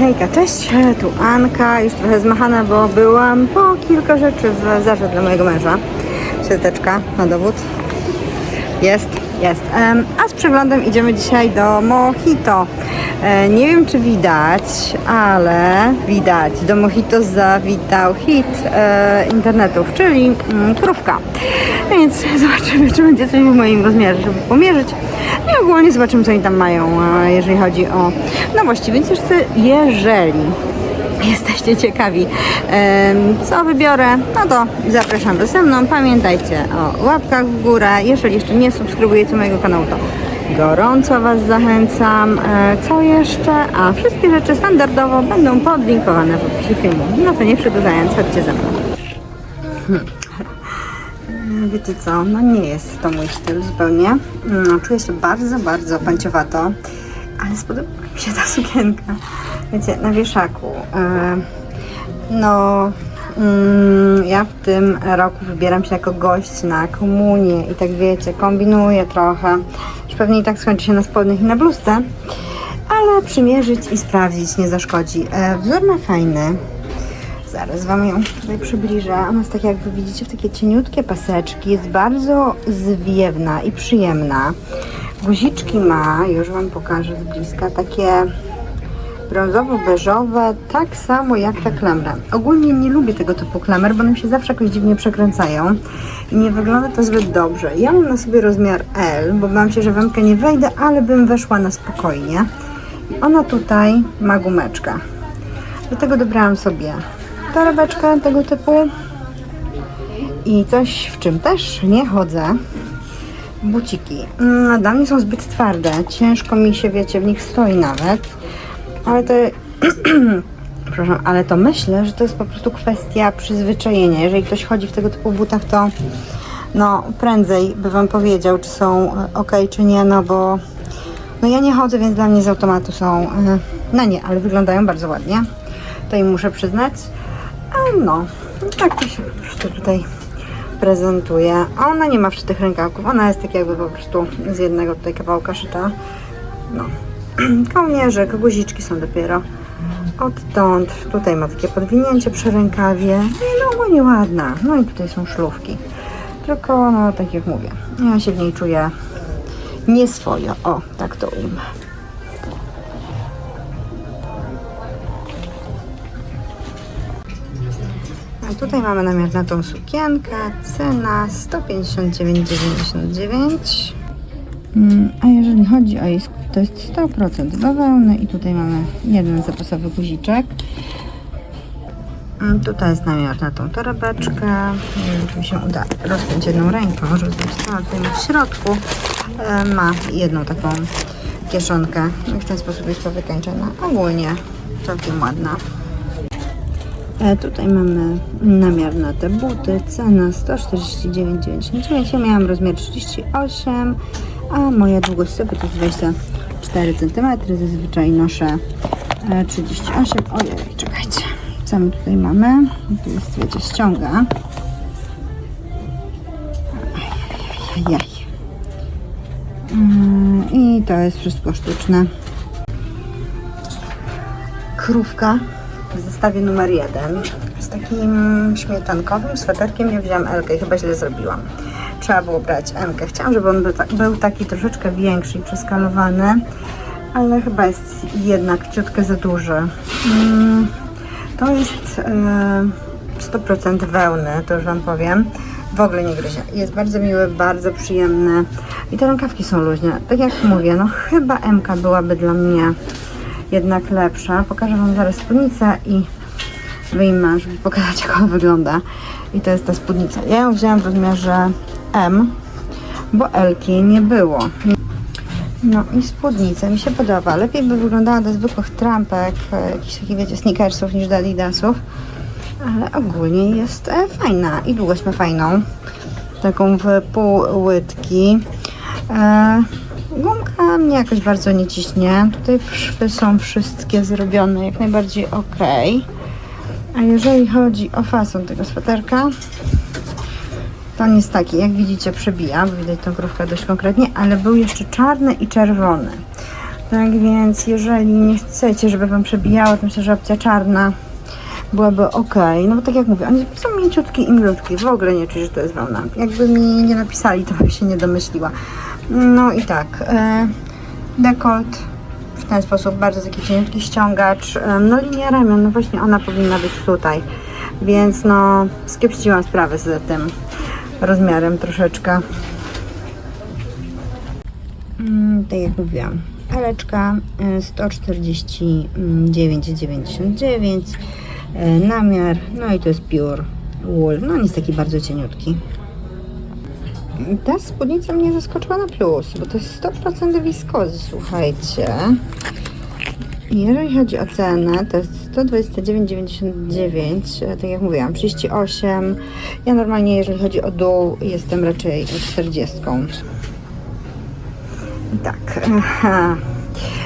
Hejka, cześć, tu Anka, już trochę zmachana, bo byłam po kilka rzeczy w Zarze dla mojego męża. Siateczka na dowód. Jest, jest. A z przeglądem idziemy dzisiaj do Mojito. E, Nie wiem, czy widać, ale widać. Do Mojito zawitał hit e, internetów, czyli mm, krówka. Więc zobaczymy, czy będzie coś w moim rozmiarze, żeby pomierzyć. I ogólnie zobaczymy, co oni tam mają, e, jeżeli chodzi o nowości. Więc jeszcze, jeżeli jesteście ciekawi, co wybiorę, no to zapraszam ze mną. Pamiętajcie o łapkach w górę. Jeżeli jeszcze nie subskrybujecie mojego kanału, to gorąco Was zachęcam. E, Co jeszcze? A wszystkie rzeczy standardowo będą podlinkowane w opisie filmu. No to nie przedłużając, chodźcie ze mną. Wiecie co, no nie jest to mój styl zupełnie. No, czuję się bardzo, bardzo panciowato, ale spodoba mi się ta sukienka. Wiecie, na wieszaku. e, No, mm, ja w tym roku wybieram się jako gość na komunię i tak wiecie, kombinuję trochę. Już pewnie i tak skończy się na spodniach i na bluzce, ale przymierzyć i sprawdzić nie zaszkodzi. E, Wzór ma fajny. Zaraz Wam ją tutaj przybliżę. Ona jest tak jakby widzicie w takie cieniutkie paseczki. Jest bardzo zwiewna i przyjemna. Guziczki ma, już Wam pokażę z bliska, takie brązowo-beżowe, tak samo jak ta klamra. Ogólnie nie lubię tego typu klamer, bo one się zawsze jakoś dziwnie przekręcają i nie wygląda to zbyt dobrze. Ja mam na sobie rozmiar L, bo bałam się, że w MK nie wejdę, ale bym weszła na spokojnie. Ona tutaj ma gumeczkę. Dlatego dobrałam sobie torebeczkę tego typu i coś, w czym też nie chodzę. Buciki. Mm, Dla mnie są zbyt twarde. Ciężko mi się, wiecie, w nich stoi nawet. Ale to... Przepraszam, ale to myślę, że to jest po prostu kwestia przyzwyczajenia. Jeżeli ktoś chodzi w tego typu butach, to no prędzej by Wam powiedział, czy są ok, czy nie, no bo no ja nie chodzę, więc dla mnie z automatu są, e, no nie, ale wyglądają bardzo ładnie. To im muszę przyznać. A no, tak to się tutaj prezentuje. A ona nie ma wszytych rękawków, ona jest tak jakby po prostu z jednego tutaj kawałka szyta. No, kołnierzyk, guziczki są dopiero odtąd. Tutaj ma takie podwinięcie przy rękawie. No ogólnie ładna. No i tutaj są szlówki. Tylko, no tak jak mówię, ja się w niej czuję nieswojo. O, tak to ujmę. Tutaj mamy namiar na tą sukienkę. Cena 159,99. Mm, A jeżeli chodzi o jej to jest 100% bawełny i tutaj mamy jeden zapasowy guziczek. Tutaj jest namiar na tą torebeczkę. Nie wiem, czy mi się uda rozpiąć jedną ręką, żeby zobaczyć, w środku. E, Ma jedną taką kieszonkę. I w ten sposób jest to wykańczona. Ogólnie całkiem ładna. E, Tutaj mamy namiar na te buty. Cena 149,99. Ja miałam rozmiar 38, a moja długość stopy to jest 24 cm. Zazwyczaj noszę e, 38. Ojej, czekajcie. Co my tutaj mamy? Tu jest, wiecie, ściąga. Ajajaj. Mm, I to jest wszystko sztuczne. Krówka w zestawie numer jeden z takim śmietankowym sweterkiem. Ja wziąłam Elkę chyba źle zrobiłam. Trzeba było brać Mkę. Chciałam, żeby on był, ta- był taki troszeczkę większy i przeskalowany, ale chyba jest jednak ciutkę za duży. Mm, to jest e, 100% wełny, to już Wam powiem. W ogóle nie gryzie. Jest bardzo miły, bardzo przyjemny. I te rękawki są luźne. Tak jak mówię, no chyba MK byłaby dla mnie jednak lepsza. Pokażę Wam zaraz spódnicę i wyjmę, żeby pokazać jak ona wygląda. I to jest ta spódnica. Ja ją wzięłam w rozmiarze M, bo L-ki nie było. No i spódnica mi się podoba. Lepiej by wyglądała do zwykłych trampek, e, jakichś takich wiecie, sneakersów niż do adidasów. Ale ogólnie jest e, fajna i długość ma fajną. Taką w pół łydki. E, gumka mnie jakoś bardzo nie ciśnie. Tutaj szwy są wszystkie zrobione jak najbardziej ok. A jeżeli chodzi o fason tego sweterka, to on jest taki, jak widzicie przebija, bo widać tą krówkę dość konkretnie, ale był jeszcze czarny i czerwony. Tak więc, jeżeli nie chcecie, żeby Wam przebijało, to myślę, że opcja czarna byłaby ok. No bo tak jak mówię, one są mięciutkie i milutkie. W ogóle nie czuję, że to jest wełna. Jakby mi nie napisali, to bym się nie domyśliła. No i tak. E, dekolt ten sposób, bardzo taki cieniutki ściągacz. No linia ramion, no właśnie ona powinna być tutaj. Więc no, skiepściłam sprawę z tym rozmiarem troszeczkę. Mm, tak jak mówiłam, Eleczka y, 149,99 y, namiar, no i to jest Pure Wool, no on jest taki bardzo cieniutki. Ta spódnica mnie zaskoczyła na plus, bo to jest 100% wiskozy, słuchajcie. Jeżeli chodzi o cenę, to jest 129,99, e, tak jak mówiłam, 38. Ja normalnie, jeżeli chodzi o dół, jestem raczej 40. Tak. Aha.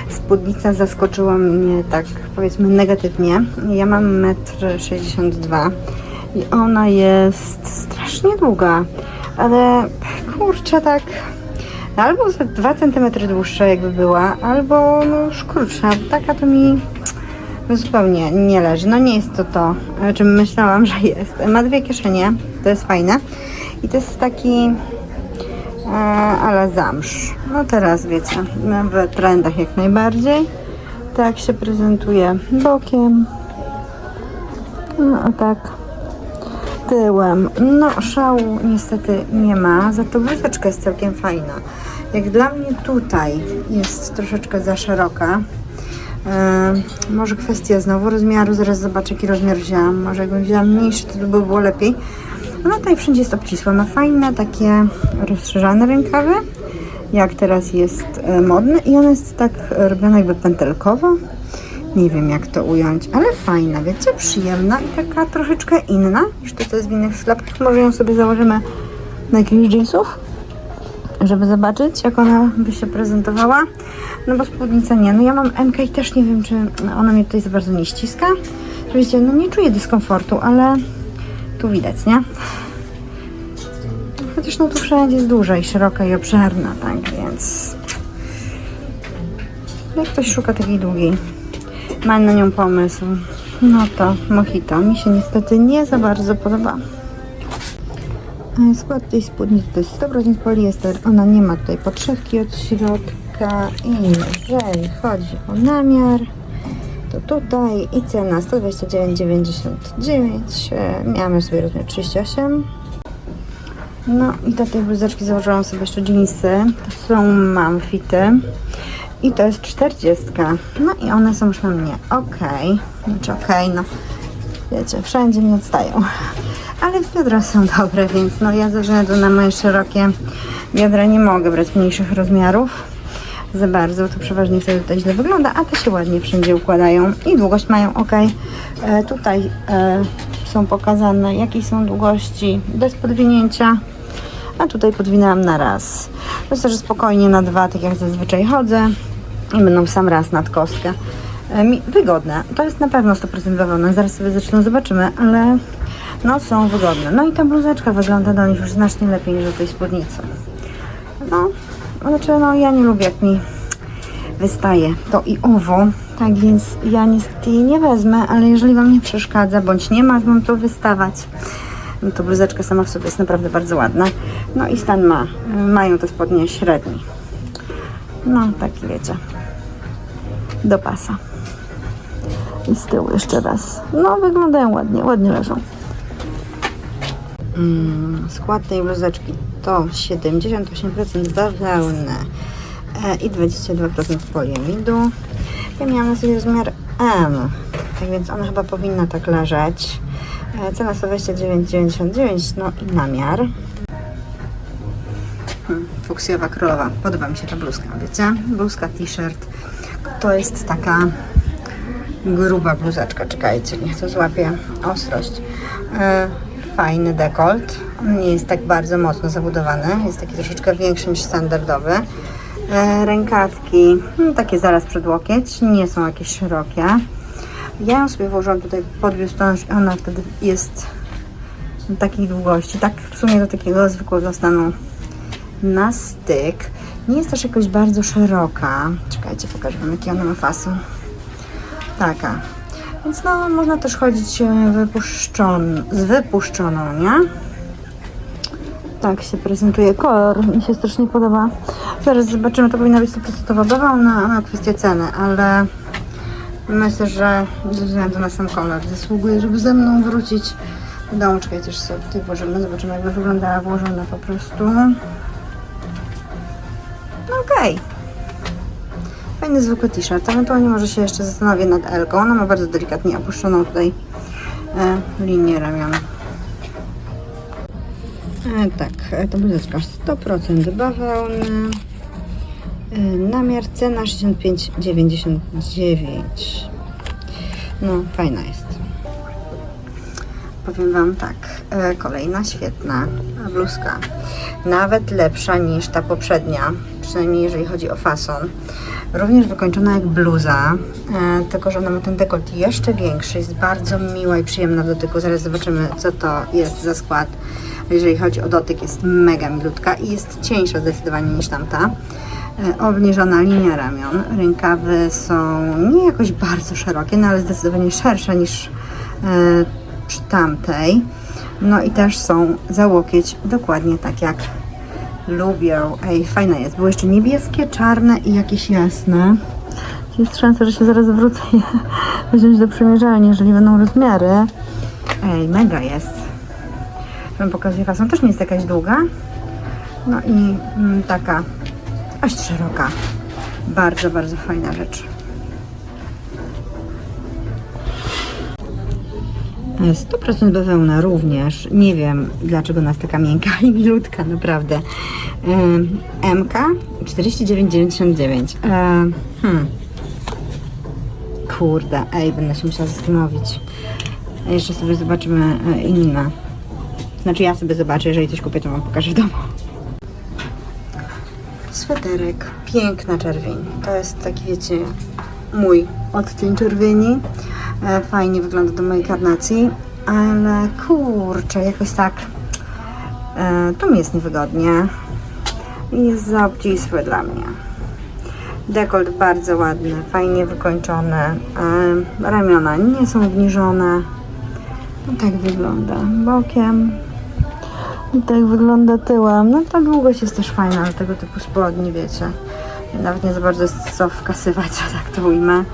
Spódnica zaskoczyła mnie tak powiedzmy negatywnie. Ja mam 1,62 m i ona jest strasznie długa, ale kurczę tak albo ze 2 cm dłuższa jakby była, albo no już krótsza. Taka to mi zupełnie nie leży. No nie jest to to, o czym myślałam, że jest. Ma dwie kieszenie, to jest fajne. I to jest taki e, ale zamsz. No teraz wiecie, w trendach jak najbardziej. Tak się prezentuje bokiem. No a tak tyłem. No szału niestety nie ma, za to bluzeczka jest całkiem fajna. Jak dla mnie tutaj jest troszeczkę za szeroka. E, może kwestia znowu rozmiaru, zaraz zobaczę jaki rozmiar wzięłam. Może jakbym wzięła mniejszy, to by było lepiej. No tutaj wszędzie jest obcisłe. Ma fajne takie rozszerzane rękawy, jak teraz jest e, modne i ona jest tak robiona jakby pętelkowo. Nie wiem jak to ująć, ale fajna, wiecie, przyjemna i taka troszeczkę inna niż to, co jest w innych sklepach. Może ją sobie założymy na jakichś jeansów, żeby zobaczyć jak ona by się prezentowała. No bo spódnica nie, no ja mam MK i też nie wiem, czy ona mnie tutaj za bardzo nie ściska. Oczywiście, no nie czuję dyskomfortu, ale tu widać, nie? Chociaż no tu wszędzie jest duża i szeroka i obszerna, tak więc... Jak ktoś szuka takiej długiej, ma na nią pomysł, no to mojito. Mi się niestety nie za bardzo podoba. E, Skład tej spódnicy to jest 100% poliester. Ona nie ma tutaj podszewki od środka. I jeżeli chodzi o namiar, to tutaj i cena 129,99. E, Miałam już sobie rozmiar 38. No i do tej bluzeczki założyłam sobie jeszcze jeansy. To są mamfity. I to jest 40. No i one są już na mnie ok. Znaczy ok, no wiecie, wszędzie mnie odstają. Ale biodra są dobre, więc no ja ze względu na moje szerokie biodra nie mogę brać mniejszych rozmiarów za bardzo, to przeważnie wtedy to źle wygląda, a te się ładnie wszędzie układają i długość mają ok. E, tutaj e, są pokazane jakie są długości bez podwinięcia, a tutaj podwinęłam na raz. Myślę, że spokojnie na dwa, tak jak zazwyczaj chodzę i będą w sam raz nad kostkę. E, wygodne. To jest na pewno 100% bawełna. Zaraz sobie zresztą zobaczymy, ale no są wygodne. No i ta bluzeczka wygląda do nich już znacznie lepiej niż do tej spódnicy. No, znaczy no ja nie lubię jak mi wystaje to i owo, tak więc ja niestety jej nie wezmę, ale jeżeli Wam nie przeszkadza, bądź nie ma Wam to wystawać, no to bluzeczka sama w sobie jest naprawdę bardzo ładna. No i stan ma, mają te spodnie średni. No, taki wiecie, do pasa. I z tyłu jeszcze raz. No, wyglądają ładnie, ładnie leżą. Mm, skład tej bluzeczki to 78% bawełny e, i 22% poliamidu. Ja miałam na sobie rozmiar M, tak więc ona chyba powinna tak leżeć. E, Cena 129,99, no i namiar. Hmm, fuksjowa królowa. Podoba mi się ta bluzka, wiecie? Bluzka, t-shirt. To jest taka gruba bluzeczka. Czekajcie, niech to złapie ostrość. E, fajny dekolt. Nie jest tak bardzo mocno zabudowany. Jest taki troszeczkę większy niż standardowy. E, rękawki, no, takie zaraz przed łokieć. Nie są jakieś szerokie. Ja ją sobie włożyłam tutaj pod biustonosz i ona wtedy jest takiej długości. Tak w sumie do takiego zwykłego stanu na styk. Nie jest też jakoś bardzo szeroka. Czekajcie, pokażę Wam jaki ona ma fason. Taka. Więc no, można też chodzić e, wypuszczon, z wypuszczoną, nie? Tak się prezentuje kolor. Mi się strasznie podoba. Zaraz zobaczymy, to powinna być 100% bawełna na kwestię ceny, ale myślę, że ze względu na sam kolor zasługuje, żeby ze mną wrócić do domu. Czekajcie, że sobie tutaj włożymy. Zobaczymy, jakby wyglądała włożona po prostu. Fajny zwykły t-shirt. Ewentualnie może się jeszcze zastanowię nad Elką. Ona ma bardzo delikatnie opuszczoną tutaj e, linię ramion. E, tak, e, to bluzeczka 100% bawełny. E, namiar cena 65,99. No, fajna jest. Powiem Wam tak, e, kolejna świetna bluzka. Nawet lepsza niż ta poprzednia, przynajmniej jeżeli chodzi o fason. Również wykończona jak bluza, e, tylko że ona ma ten dekolt jeszcze większy, jest bardzo miła i przyjemna w dotyku. Zaraz zobaczymy, co to jest za skład. Jeżeli chodzi o dotyk, jest mega milutka i jest cieńsza zdecydowanie niż tamta. E, Obniżona linia ramion. Rękawy są nie jakoś bardzo szerokie, no ale zdecydowanie szersze niż przy tamtej. No i też są za łokieć dokładnie tak jak lubię. Ej, fajna jest. Były jeszcze niebieskie, czarne i jakieś jasne. Jest szansa, że się zaraz wrócę je wziąć do przymierzalni, jeżeli będą rozmiary. Ej, mega jest. Wam pokazuję fasą. Też nie jest jakaś długa. No i mm, taka aż szeroka. Bardzo, bardzo fajna rzecz. 100% bawełna również. Nie wiem dlaczego nas taka miękka i milutka, naprawdę. Ym, MK 49,99. Eee, Hmm. Kurde, ej, będę się musiała zastanowić. Jeszcze sobie zobaczymy e, inne. Znaczy ja sobie zobaczę, jeżeli coś kupię, to wam pokażę w domu. Sweterek, piękna czerwień. To jest taki, wiecie, mój odcień czerwieni. E, Fajnie wygląda do mojej karnacji, ale kurczę, jakoś tak e, tu mi jest niewygodnie i jest za obcisłe dla mnie. Dekolt bardzo ładny, fajnie wykończony. E, ramiona nie są obniżone. No tak wygląda bokiem. I tak wygląda tyłem. No ta długość jest też fajna ale tego typu spodni, wiecie. Nawet nie za bardzo jest co wkasywać, że tak to ujmę.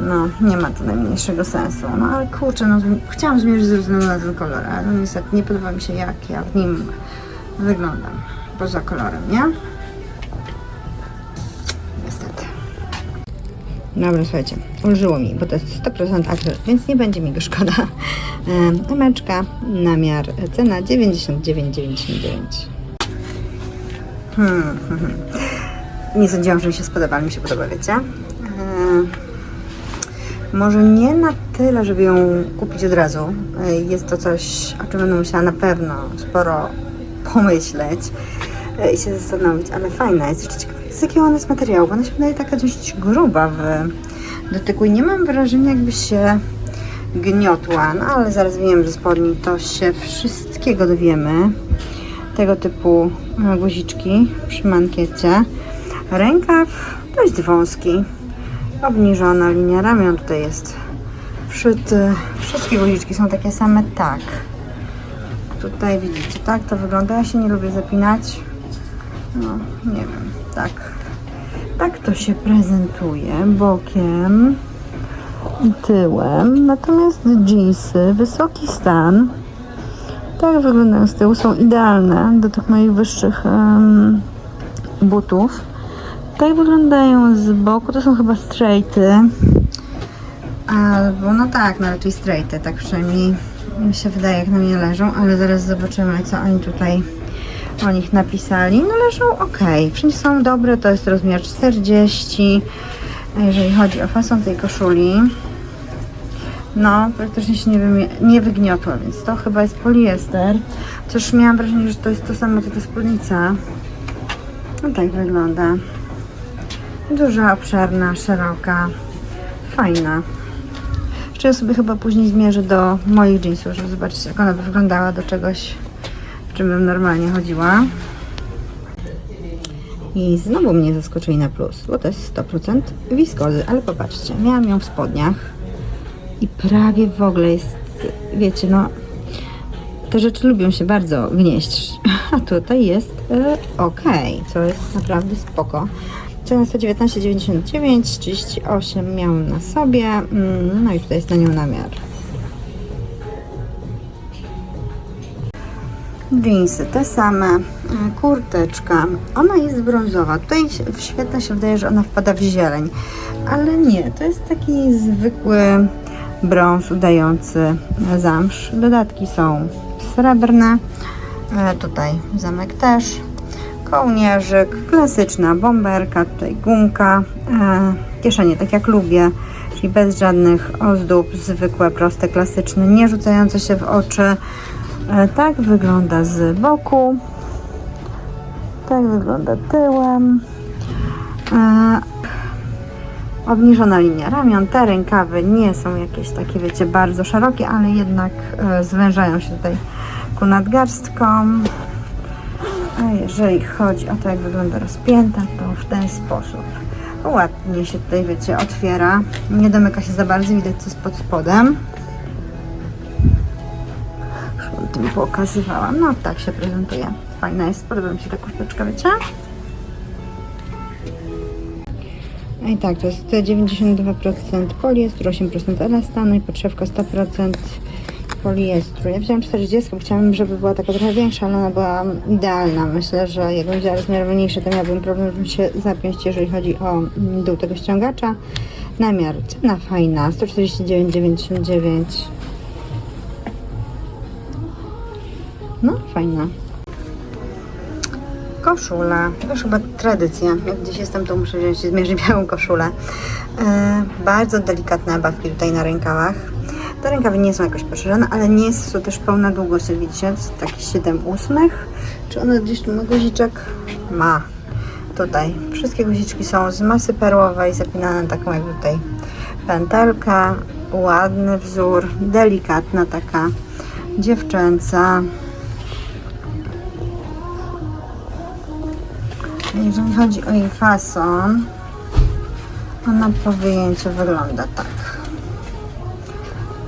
No, nie ma to najmniejszego sensu. No ale kurczę, no chciałam zmierzyć ze względu na ten kolor, ale no niestety nie podoba mi się jak ja w nim wyglądam. Poza kolorem, nie? Niestety. Dobra, słuchajcie, ulżyło mi, bo to jest 100% akryl, więc nie będzie mi go szkoda. Em, Emeczka, namiar, cena 99,99. Hmm, hmm, hmm. Nie sądziłam, że mi się spodoba, ale mi się podoba, wiecie? Em, może nie na tyle, żeby ją kupić od razu. Jest to coś, o czym będę musiała na pewno sporo pomyśleć i się zastanowić, ale fajna jest. Jeszcze ciekawa z jakiego ona jest materiału, bo ona się wydaje taka dość gruba w dotyku i nie mam wrażenia, jakby się gniotła, no ale zaraz wiem, że spodni to się wszystkiego dowiemy. Tego typu e, guziczki przy mankiecie. Rękaw dość wąski, obniżona linia ramion tutaj jest wszyty. Wszystkie guziczki są takie same, tak. Tutaj widzicie, tak to wygląda. Ja się nie lubię zapinać. No, nie wiem, tak. Tak to się prezentuje bokiem i tyłem. Natomiast jeansy, wysoki stan, tak wyglądają z tyłu, są idealne do tych moich wyższych em, butów. Tak wyglądają z boku, to są chyba straighty. Albo, no tak, no raczej straighty, tak przynajmniej mi się wydaje, jak na mnie leżą, ale zaraz zobaczymy, co oni tutaj o nich napisali. No leżą ok, wszędzie są dobre, to jest rozmiar 40. A jeżeli chodzi o fason tej koszuli, no praktycznie się nie, nie wygniotła, więc to chyba jest poliester. Chociaż miałam wrażenie, że to jest to samo, co ta spódnica. No tak wygląda. Duża, obszerna, szeroka, fajna. Jeszcze sobie chyba później zmierzę do moich jeansów, żeby zobaczyć jak ona by wyglądała do czegoś, w czym bym normalnie chodziła. I znowu mnie zaskoczyli na plus, bo to jest 100% wiskozy, ale popatrzcie, miałam ją w spodniach i prawie w ogóle jest, wiecie, no te rzeczy lubią się bardzo gnieść, a tutaj jest e, ok, co jest naprawdę spoko. Cena 119,99, 38 miałam na sobie, mm, no i tutaj jest na nią namiar. Jeansy te same, e, kurteczka, ona jest brązowa, tutaj się- świetnie się wydaje, że ona wpada w zieleń, ale nie, to jest taki zwykły brąz udający zamsz. Dodatki są srebrne, e, tutaj zamek też, kołnierzyk, klasyczna bomberka, tutaj gumka, e, kieszenie tak jak lubię, czyli bez żadnych ozdób, zwykłe, proste, klasyczne, nie rzucające się w oczy. E, Tak wygląda z boku. Tak wygląda tyłem. E, Obniżona linia ramion. Te rękawy nie są jakieś takie, wiecie, bardzo szerokie, ale jednak zwężają się tutaj ku nadgarstką. A jeżeli chodzi o to, jak wygląda rozpięta, to w ten sposób. Ładnie się tutaj, wiecie, otwiera. Nie domyka się za bardzo, widać co jest pod spodem. Już tym pokazywałam. No tak się prezentuje. Fajna jest, podoba mi się ta kurteczka, wiecie? No i tak, to jest 92% poliestru, 8% elastanu i podszewka 100% poliestru. Ja wziąłam 40, bo chciałam, żeby była taka trochę większa, ale ona była idealna. Myślę, że jakbym wzięła rozmiar mniejszy, to miałabym problem, żeby się zapiąć, jeżeli chodzi o mm, dół tego ściągacza. Namiar, cena fajna, 149,99. No, fajna. Koszula. To już chyba tradycja. Jak gdzieś jestem, to muszę wziąć zmierzyć białą koszulę. E, bardzo delikatne babki tutaj na rękawach. Te rękawy nie są jakoś poszerzone, ale nie jest to też pełna długość, jak widzicie, takie 7 ósmych. Czy ona gdzieś tu ma guziczek? Ma. Tutaj. Wszystkie guziczki są z masy perłowej, zapinane taką jak tutaj pętelka. Ładny wzór, delikatna taka dziewczęca. Jeżeli chodzi o jej fason, ona po wyjęciu wygląda tak.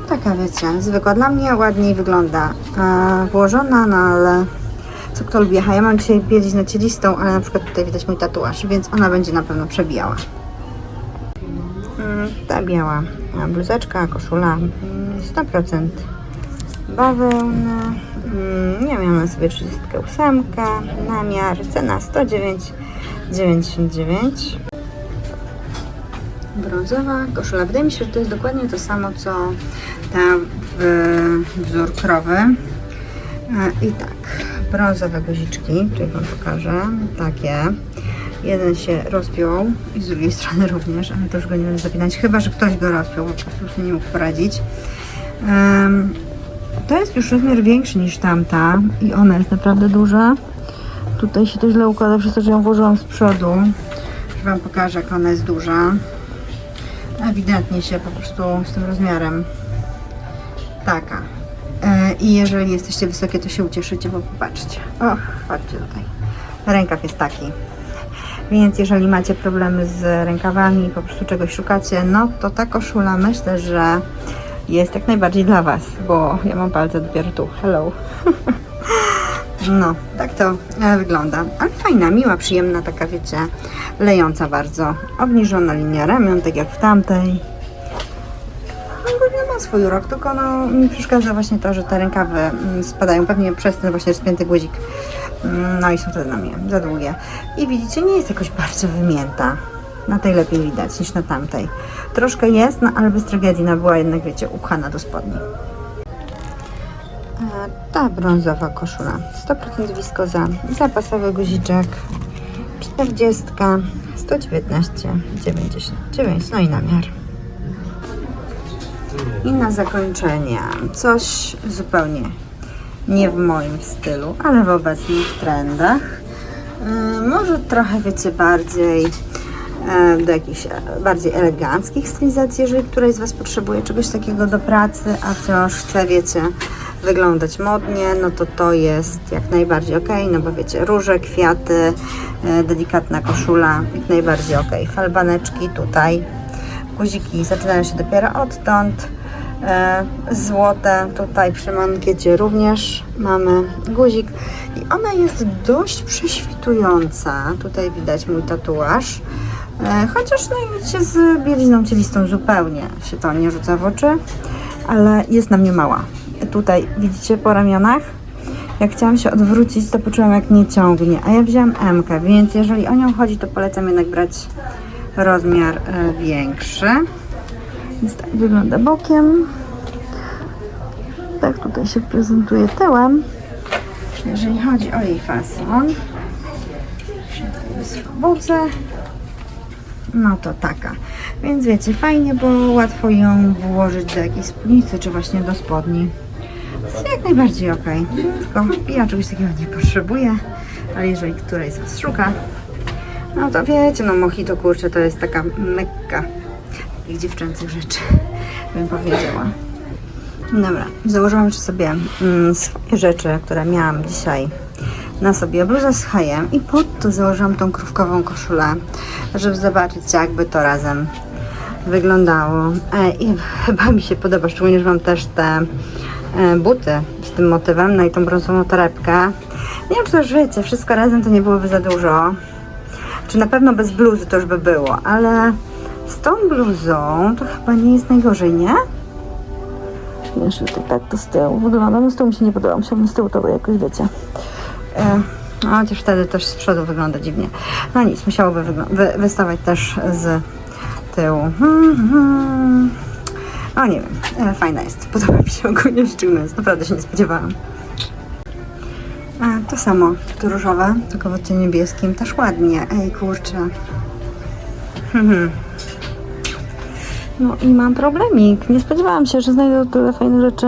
Taka wiecie, zwykła. Dla mnie ładniej wygląda e, włożona, no ale co kto lubi. Aha, ja mam dzisiaj na cielistą, ale na przykład tutaj widać mój tatuaż, więc ona będzie na pewno przebijała. Mm, ta biała bluzeczka, koszula mm, 100% bawełna. Mm, Ja miałam sobie 38, namiar, cena 109,99. Brązowa koszula. Wydaje mi się, że to jest dokładnie to samo, co w, wzór krowy. E, I tak, brązowe guziczki, tutaj Wam pokażę, takie. Jeden się rozpiął i z drugiej strony również, ale to już go nie będę zapinać, chyba, że ktoś go rozpiął, po prostu nie mógł poradzić. To jest już rozmiar większy niż tamta i ona jest naprawdę duża. Tutaj się to źle układa przez to, że ją włożyłam z przodu. Już Wam pokażę, jak ona jest duża. Ewidentnie się po prostu z tym rozmiarem taka. E, I jeżeli jesteście wysokie, to się ucieszycie, bo popatrzcie. Och, patrzcie tutaj. Rękaw jest taki. Więc jeżeli macie problemy z rękawami, po prostu czegoś szukacie, no to ta koszula myślę, że jest jak najbardziej dla Was, bo ja mam palce dopiero tu. Hello. No, tak to e, wygląda. Ale fajna, miła, przyjemna, taka wiecie, lejąca bardzo. Obniżona linia ramion, tak jak w tamtej. Ogólnie ma swój urok, tylko no, mi przeszkadza właśnie to, że te rękawy mm, spadają pewnie przez ten właśnie rozpięty guzik. Mm, No i są wtedy na mnie za długie. I widzicie, nie jest jakoś bardzo wymięta. Na tej lepiej widać niż na tamtej. Troszkę jest, no ale bez tragedii, no była jednak, wiecie, upchana do spodni. A Ta brązowa koszula 100% wiskoza, zapasowy guziczek 40, 119,99 no i namiar. I na zakończenie coś zupełnie nie w moim stylu, ale w obecnych trendach. Yy, może trochę wiecie bardziej e, do jakichś e, bardziej eleganckich stylizacji, jeżeli któraś z Was potrzebuje czegoś takiego do pracy, a wciąż chce, wiecie, wyglądać modnie, no to to jest jak najbardziej ok, no bo wiecie, róże, kwiaty, e, delikatna koszula, jak najbardziej ok. Falbaneczki tutaj, guziki zaczynają się dopiero odtąd. E, złote tutaj przy mankiecie również mamy guzik i ona jest dość prześwitująca. Tutaj widać mój tatuaż. E, Chociaż no i z bielizną cielistą zupełnie się to nie rzuca w oczy, ale jest na mnie mała. Tutaj widzicie po ramionach? Jak chciałam się odwrócić, to poczułam jak nie ciągnie, a ja wzięłam M, więc jeżeli o nią chodzi, to polecam jednak brać rozmiar e, większy. Więc tak wygląda bokiem. Tak tutaj się prezentuje tyłem. Jeżeli chodzi o jej fason, swobodze, no to taka. Więc wiecie, fajnie, bo łatwo ją włożyć do jakiejś spódnicy, czy właśnie do spodni. Jest jak najbardziej ok. Tylko ja czegoś takiego nie potrzebuję, ale jeżeli któraś z Was szuka, no to wiecie, no mojito kurczę to jest taka mekka takich dziewczęcych rzeczy, bym powiedziała. Dobra, założyłam sobie mm, swoje rzeczy, które miałam dzisiaj na sobie. Bluzę z hajem i pod to założyłam tą krówkową koszulę, żeby zobaczyć jakby to razem wyglądało. E, I chyba mi się podoba, szczególnie, że mam też te e, buty z tym motywem, no i tą brązową torebkę. Nie wiem, czy to już wiecie, wszystko razem to nie byłoby za dużo. Czy na pewno bez bluzy to już by było, ale z tą bluzą to chyba nie jest najgorzej, nie? Jeszcze to tak to z tyłu wygląda. No z tyłu mi się nie podoba, musiałabym z tyłu to jakoś, wiecie. E, a chociaż wtedy też z przodu wygląda dziwnie. No nic, musiałoby wy, wystawać też z tyłu. Hmm, hmm. No nie wiem, e, fajna jest. Podoba mi się ogólnie szczególnie, naprawdę się nie spodziewałam. A, to samo, to różowe, tylko w odcieniu niebieskim, też ładnie. Ej, kurczę. Hmm. No i mam problemik. Nie spodziewałam się, że znajdę tyle fajnych rzeczy.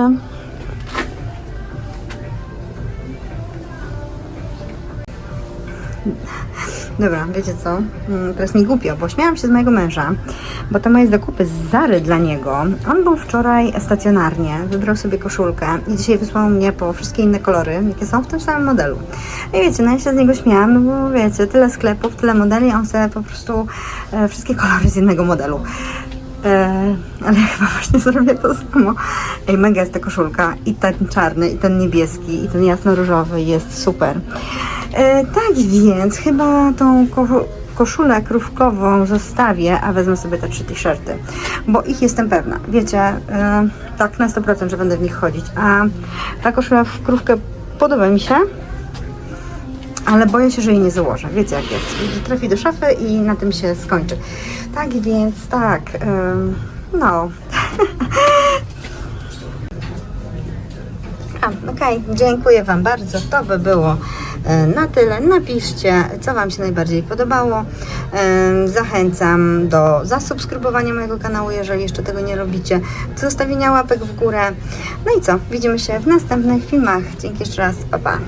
Dobra, wiecie co? Mm, Teraz mi głupio, bo śmiałam się z mojego męża, bo to moje zakupy z Zary dla niego. On był wczoraj stacjonarnie, wybrał sobie koszulkę i dzisiaj wysłał mnie po wszystkie inne kolory, jakie są w tym samym modelu. No I wiecie, no ja się z niego śmiałam, no bo wiecie, tyle sklepów, tyle modeli, on sobie po prostu e, wszystkie kolory z jednego modelu. E, ale chyba właśnie zrobię to samo. Ej, mega jest ta koszulka. I ten czarny, i ten niebieski, i ten jasno-różowy jest super. E, tak więc chyba tą ko- koszulę krówkową zostawię, a wezmę sobie te trzy t-shirty. Bo ich jestem pewna. Wiecie, e, tak na 100%, że będę w nich chodzić. A ta koszula w krówkę podoba mi się. Ale boję się, że jej nie założę. Wiecie jak jest. Trafi do szafy i na tym się skończy. Tak więc tak. no. A, Okej, dziękuję Wam bardzo. To by było e, na tyle. Napiszcie, co Wam się najbardziej podobało. Zachęcam do zasubskrybowania mojego kanału, jeżeli jeszcze tego nie robicie, zostawienia łapek w górę. No i co? Widzimy się w następnych filmach. Dzięki jeszcze raz. Pa, pa.